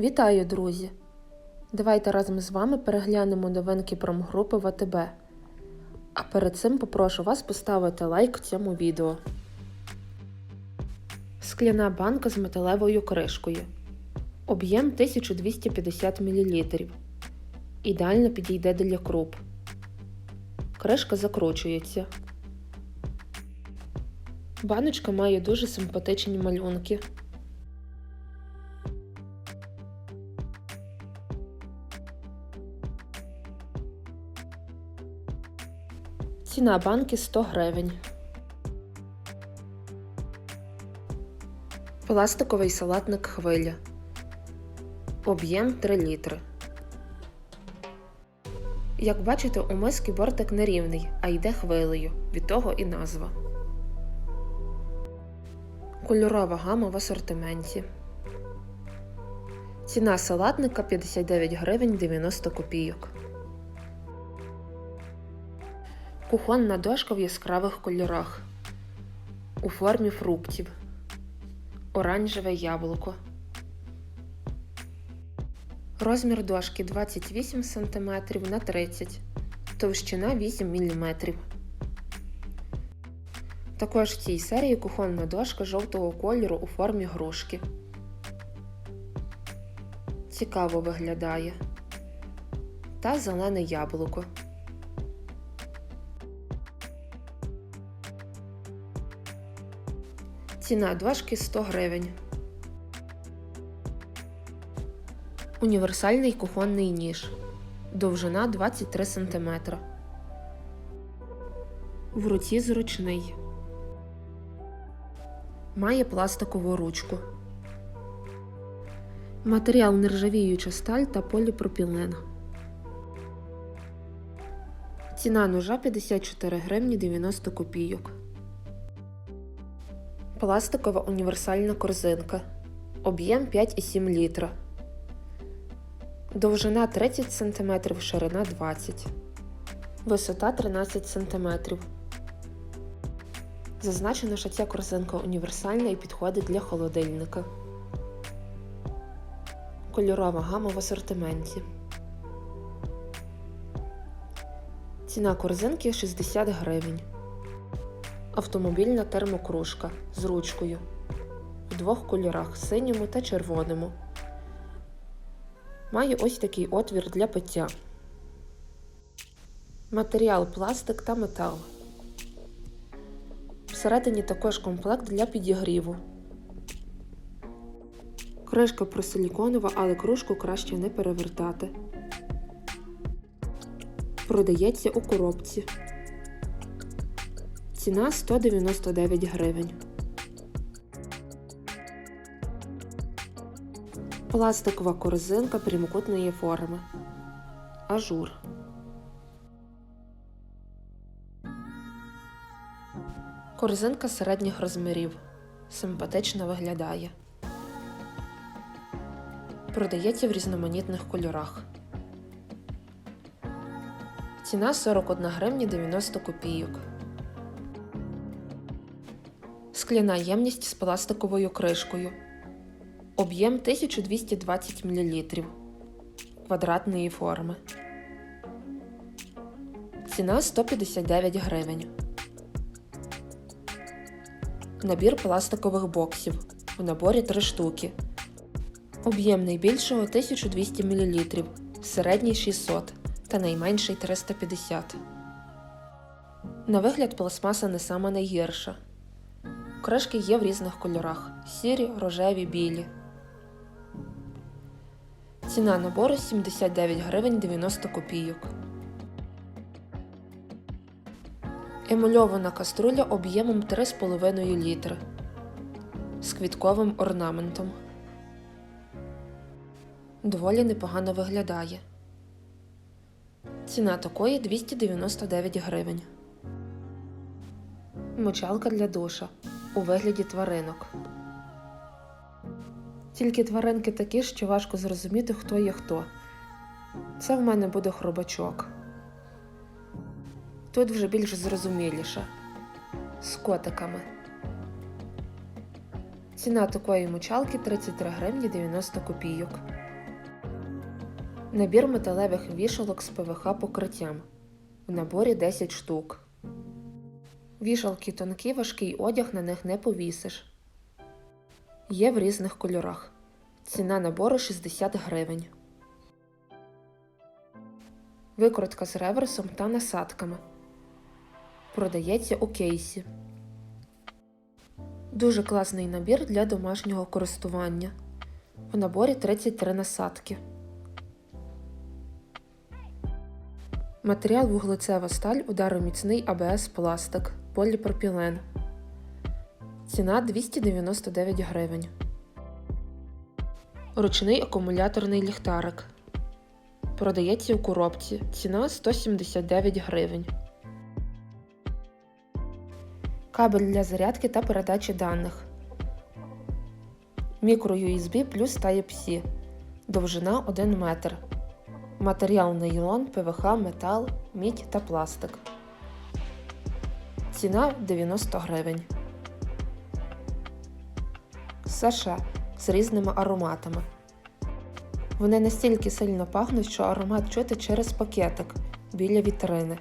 Вітаю, друзі! Давайте разом з вами переглянемо новинки промгрупи ВТБ. А перед цим попрошу вас поставити лайк цьому відео. Скляна банка з металевою кришкою. Об'єм 1250 мл. Ідеально підійде для круп. Кришка закручується. Баночка має дуже симпатичні малюнки. Ціна банки 100 гривень. Пластиковий салатник хвиля. Об'єм 3 літри. Як бачите, у миски бортик нерівний, а йде хвилею. Від того і назва. Кольорова гама в асортименті. Ціна салатника 59 гривень 90 копійок. Кухонна дошка в яскравих кольорах. У формі фруктів. Оранжеве яблуко. Розмір дошки 28 см на 30 товщина 8 мм. Також в цій серії кухонна дошка жовтого кольору у формі грушки. Цікаво виглядає. Та зелене яблуко. Ціна дошки 100 гривень. Універсальний кухонний ніж. Довжина 23 см. В руці зручний. Має пластикову ручку. Матеріал нержавіюча сталь та поліпропілен. Ціна ножа 54 гривні 90 копійок. Пластикова універсальна корзинка. Об'єм 5,7 літра. Довжина 30 см, ширина 20 Висота 13 см. Зазначено, що ця корзинка універсальна і підходить для холодильника. Кольорова гама в асортименті. Ціна корзинки 60 гривень. Автомобільна термокружка з ручкою в двох кольорах синьому та червоному. Має ось такий отвір для пиття. Матеріал пластик та метал. Всередині також комплект для підігріву. Кришка просиліконова, але кружку краще не перевертати. Продається у коробці. Ціна 199 гривень. Пластикова корзинка прямокутної форми. Ажур. Корзинка середніх розмірів. Симпатично виглядає. Продається в різноманітних кольорах. Ціна 41 гривня 90 копійок. Скляна ємність з пластиковою кришкою. Об'єм 1220 мл. Квадратної форми. Ціна 159 гривень. Набір пластикових боксів. У наборі 3 штуки. Об'єм найбільшого 1200 мл, середній 600 та найменший 350. На вигляд пластмаса не сама найгірша. Кришки є в різних кольорах: сірі, рожеві, білі. Ціна набору 79 гривень 90 копійок. Емульована каструля об'ємом 3,5 літри з квітковим орнаментом. Доволі непогано виглядає. Ціна такої 299 гривень. Мочалка для душа у вигляді тваринок. Тільки тваринки такі, що важко зрозуміти, хто є хто. Це в мене буде хробачок. Тут вже більш зрозуміліше. З котиками. Ціна такої мочалки 33 гривні 90 копійок. Набір металевих вішалок з ПВХ покриттям. В наборі 10 штук. Вішалки тонкі, важкий одяг на них не повісиш. Є в різних кольорах. Ціна набору 60 гривень. Викрутка з реверсом та насадками. Продається у кейсі. Дуже класний набір для домашнього користування. В наборі 33 насадки. Матеріал вуглецева сталь удароміцний АБС пластик, поліпропілен. Ціна 299 гривень. Ручний акумуляторний ліхтарик. Продається у коробці. Ціна 179 гривень. Кабель для зарядки та передачі даних. Micro-USB плюс Type-C. Довжина 1 метр. Матеріал нейлон, ПВХ, метал, мідь та пластик. Ціна 90 гривень. США з різними ароматами. Вони настільки сильно пахнуть, що аромат чути через пакетик біля вітрини.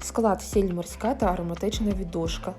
Склад сіль морська та ароматична віддушка.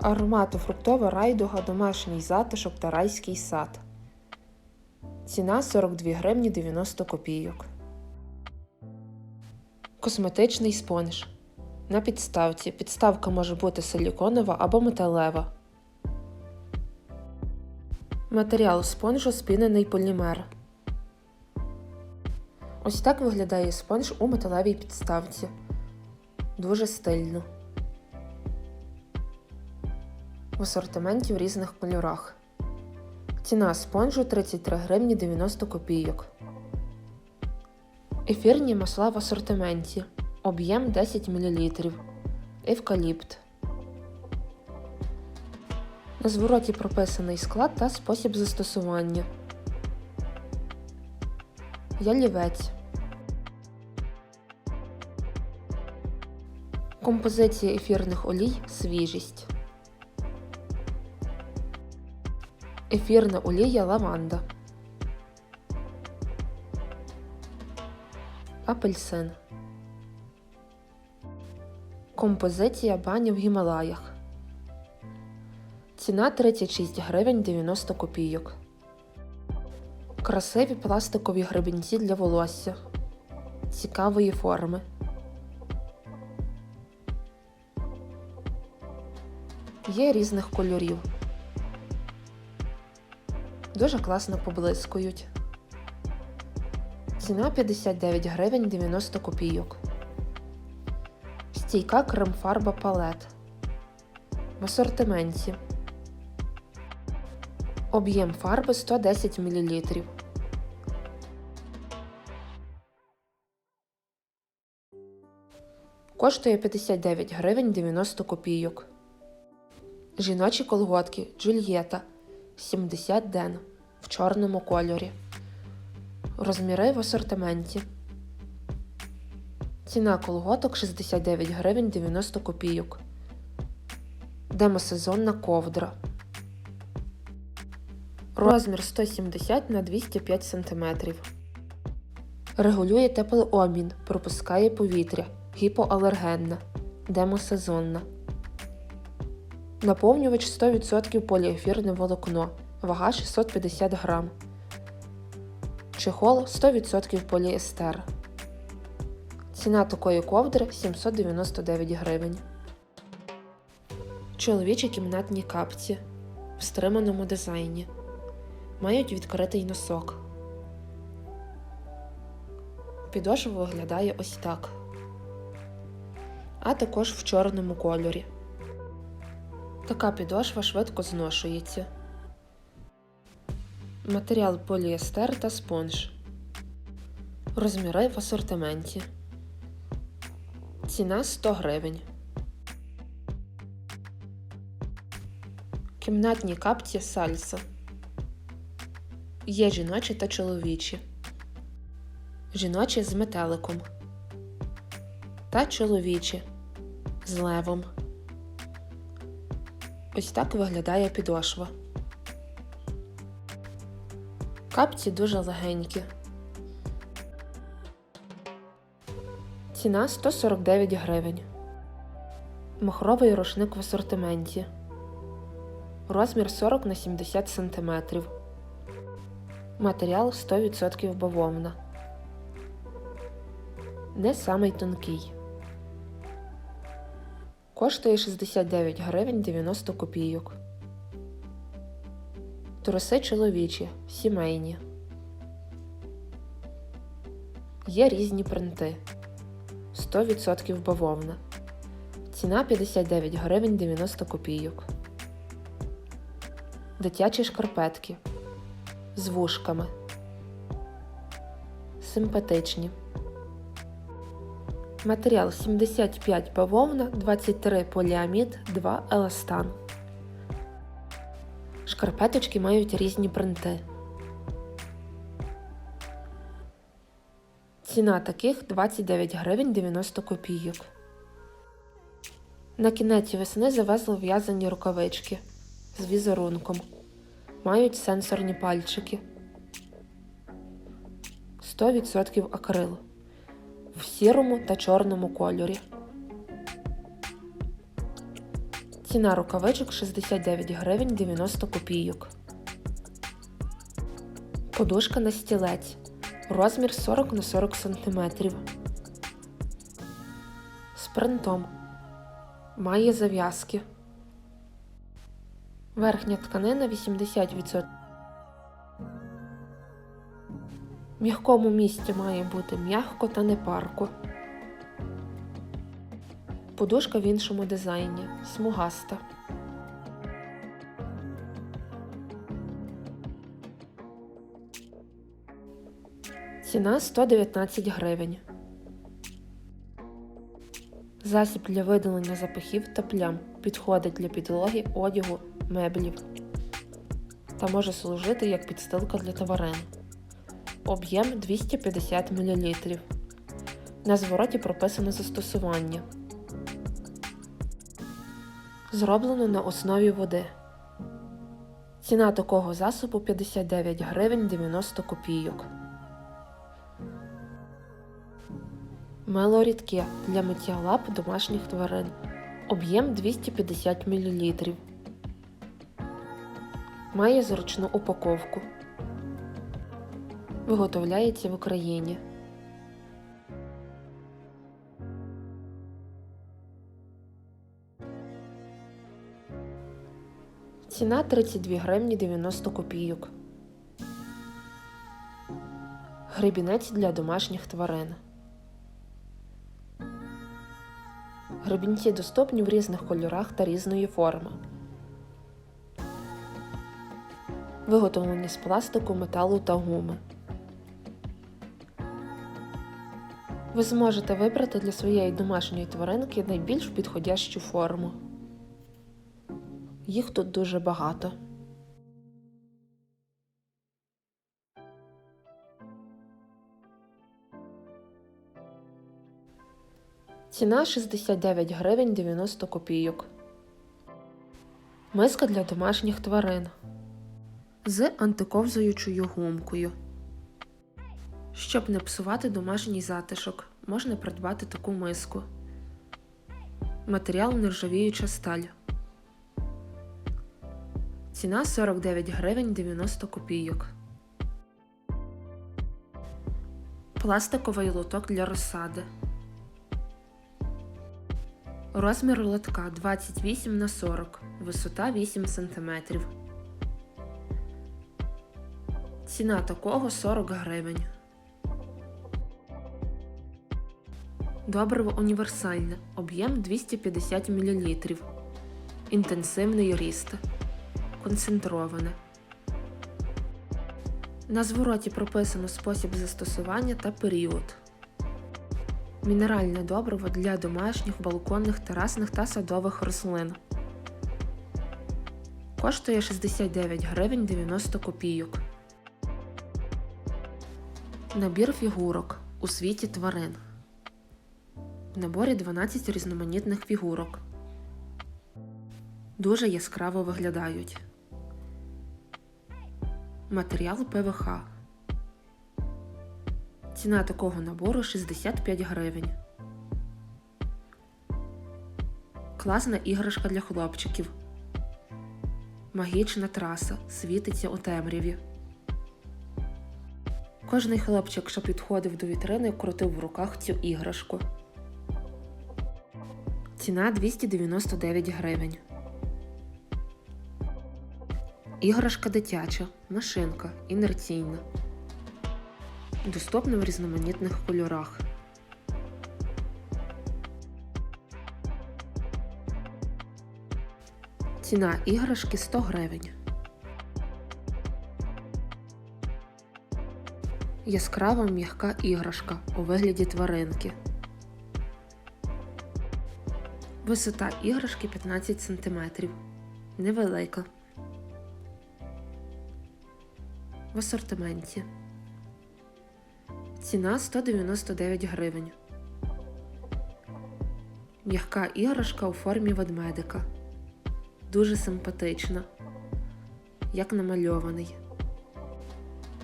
Аромату фруктова райдуга, домашній затишок та райський сад. Ціна 42 гривні 90 копійок. Косметичний спонж. На підставці. Підставка може бути силіконова або металева. Матеріал спонжу спінений полімер. Ось так виглядає спонж у металевій підставці. Дуже стильно. В асортименті в різних кольорах. Ціна спонжу 33 гривні 90 копійок. Ефірні масла в асортименті. Об'єм 10 мл. Евкаліпт. На звороті прописаний склад та спосіб застосування. Ялівець. Композиція ефірних олій свіжість. Ефірна олія лаванда. Апельсин. Композиція бані в Гімалаях. Ціна 36 гривень 90 копійок. Красиві пластикові гребінці для волосся. Цікавої форми. Є різних кольорів. Дуже класно поблискують. Ціна 59 гривень 90 копійок. Стійка крем-фарба палет. В асортименті. Об'єм фарби 110 мл. Коштує 59 гривень 90 копійок. Жіночі колготки Джульєта 70 ден в чорному кольорі. Розміри в асортименті. Ціна колготок 69 гривень 90 копійок. Демосезонна ковдра. Розмір 170 на 205 см. Регулює теплообмін, пропускає повітря. Гіпоалергенна. Демосезонна. Наповнювач 100% поліефірне волокно. Вага 650 грам. Чехол 100% поліестер. Ціна такої ковдри 799 гривень. Чоловічі кімнатні капці в стриманому дизайні. Мають відкритий носок. Підошва виглядає ось так. А також в чорному кольорі. Така підошва швидко зношується. Матеріал поліестер та спонж. Розміри в асортименті. Ціна 100 гривень. Кімнатні капці сальса. Є жіночі та чоловічі. Жіночі з метеликом. Та чоловічі з левом. Ось так виглядає підошва. Капці дуже легенькі. Ціна 149 гривень. Махровий рушник в асортименті. Розмір 40 на 70 см. Матеріал 100% бавовна. Не самий тонкий. Коштує 69 гривень 90 копійок. Труси чоловічі, сімейні. Є різні принти. 100% бавовна. Ціна 59 гривень 90 копійок. Дитячі шкарпетки з вушками. Симпатичні. Матеріал 75 бавовна, 23 поліамід, 2 еластан. Шкарпеточки мають різні принти. Ціна таких 29 гривень 90 копійок. На кінець весни завезли в'язані рукавички з візерунком. Мають сенсорні пальчики. 100% акрил в сірому та чорному кольорі. Ціна рукавичок 69 гривень 90 копійок. Подушка на стілець. Розмір 40 на 40 см. З принтом. Має зав'язки. Верхня тканина 80%. В м'якому місці має бути м'ягко та не парко. Подушка в іншому дизайні. Смугаста. Ціна 119 гривень. Засіб для видалення запахів та плям підходить для підлоги, одягу, меблів та може служити як підстилка для тварин. Об'єм 250 мл. На звороті прописано застосування. Зроблено на основі води. Ціна такого засобу 59 гривень 90 копійок. Мило рідке для миття лап домашніх тварин. Об'єм 250 мл. Має зручну упаковку. Виготовляється в Україні. Ціна 32 гривні 90 копійок. Гребінець для домашніх тварин. Гребінці доступні в різних кольорах та різної форми. Виготовлені з пластику, металу та гуми. Ви зможете вибрати для своєї домашньої тваринки найбільш підходящу форму. Їх тут дуже багато. Ціна 69 гривень 90 копійок. Миска для домашніх тварин з антиковзуючою гумкою. Щоб не псувати домашній затишок, можна придбати таку миску. Матеріал нержавіюча сталь. Ціна 49 гривень 90 копійок. Пластиковий лоток для розсади. Розмір лотка 28 на 40, висота 8 см. Ціна такого 40 гривень. Добриво універсальне. Об'єм 250 мл. Інтенсивний ріст. Концентроване. На звороті прописано спосіб застосування та період. Мінеральне добриво для домашніх, балконних, терасних та садових рослин. Коштує 69 гривень 90 копійок. Набір фігурок у світі тварин. В наборі 12 різноманітних фігурок. Дуже яскраво виглядають. Матеріал ПВХ. Ціна такого набору 65 гривень. Класна іграшка для хлопчиків. Магічна траса світиться у темряві. Кожний хлопчик, що підходив до вітрини, крутив в руках цю іграшку. Ціна 299 гривень. Іграшка дитяча, машинка, інерційна. Доступна в різноманітних кольорах. Ціна іграшки 100 гривень. Яскрава м'яка іграшка у вигляді тваринки. Висота іграшки 15 см. Невелика. В асортименті. Ціна 199 гривень. М'яка іграшка у формі ведмедика. Дуже симпатична, як намальований.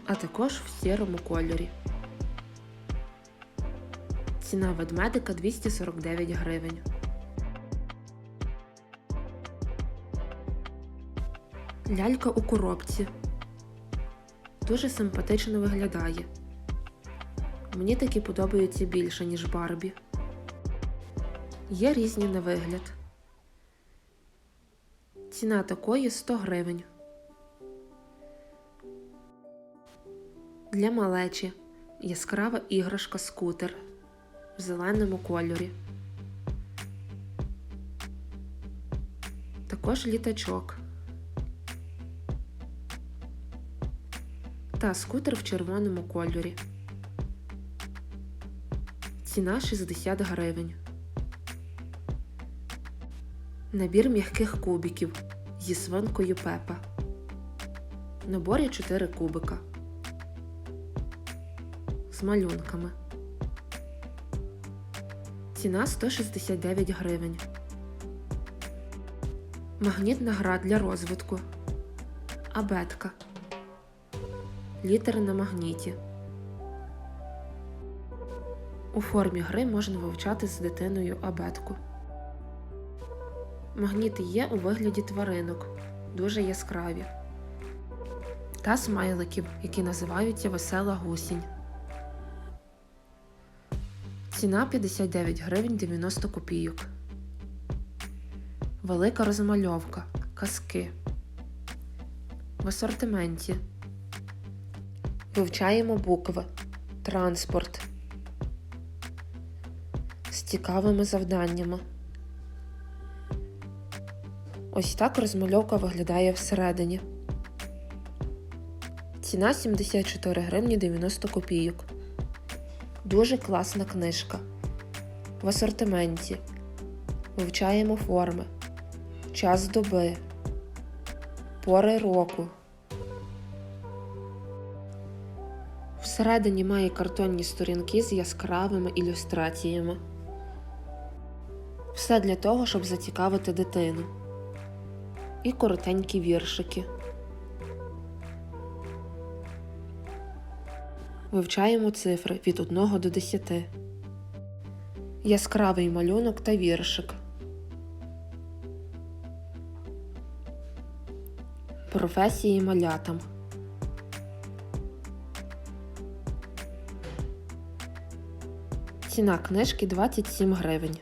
А також в сірому кольорі. Ціна ведмедика 249 гривень. Лялька у коробці. Дуже симпатично виглядає. Мені такі подобаються більше, ніж Барбі. Є різні на вигляд. Ціна такої 100 гривень. Для малечі яскрава іграшка скутер в зеленому кольорі. Також літачок. Та скутер в червоному кольорі. Ціна 60 гривень. Набір м'яких кубиків зі свинкою Пепа. Наборі 4 кубика з малюнками. Ціна 169 гривень. Магнітна гра для розвитку. Абетка. Літери на магніті. У формі гри можна вивчати з дитиною абетку. Магніти є у вигляді тваринок, дуже яскраві. Та смайликів, які називаються весела гусінь. Ціна 59 гривень 90 копійок. Велика розмальовка. Казки. В асортименті. Вивчаємо букви. Транспорт. З цікавими завданнями. Ось так розмальовка виглядає всередині. Ціна 74 гривні 90 копійок. Дуже класна книжка. В асортименті. Вивчаємо форми. Час доби. Пори року. Всередині має картонні сторінки з яскравими ілюстраціями. Все для того, щоб зацікавити дитину. І коротенькі віршики. Вивчаємо цифри від 1 до 10. Яскравий малюнок та віршик. Професії малятам. Ціна книжки 27 гривень.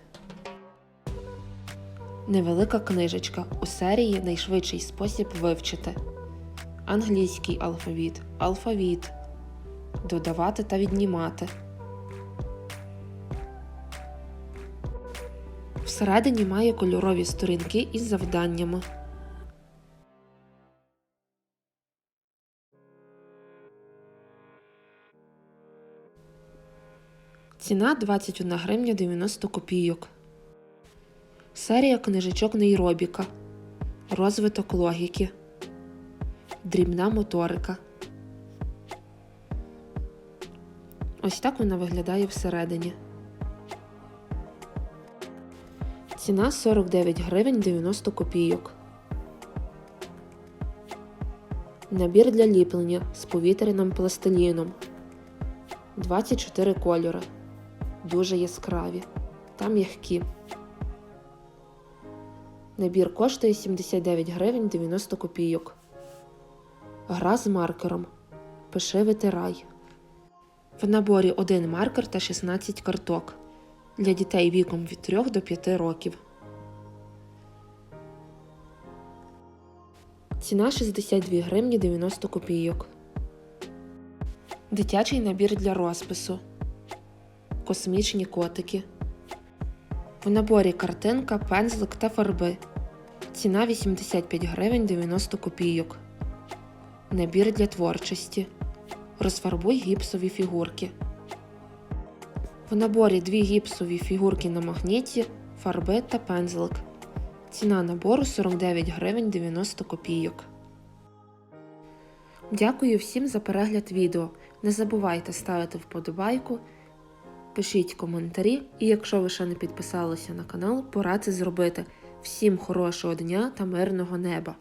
Невелика книжечка у серії Найшвидший спосіб вивчити. Англійський алфавіт. Алфавіт. Додавати та віднімати. Всередині має кольорові сторінки із завданнями. Ціна 21 гривня 90 копійок. Серія книжечок нейробіка. Розвиток логіки. Дрібна моторика. Ось так вона виглядає всередині. Ціна 49 гривень 90 копійок. Набір для ліплення з повітряним пластиліном. 24 кольори. Дуже яскраві та м'які. Набір коштує 79 гривень 90 копійок. Гра з маркером. Пиши витирай. В наборі один маркер та 16 карток для дітей віком від 3 до 5 років. Ціна 62 гривні 90 копійок. Дитячий набір для розпису. Космічні котики. В наборі картинка, пензлик та фарби. Ціна 85 гривень 90 копійок. Набір для творчості. Розфарбуй гіпсові фігурки. В наборі дві гіпсові фігурки на магніті, фарби та пензлик. Ціна набору 49 гривень 90 копійок. Дякую всім за перегляд відео. Не забувайте ставити вподобайку, пишіть коментарі і якщо ви ще не підписалися на канал, пора це зробити. Всім хорошого дня та мирного неба!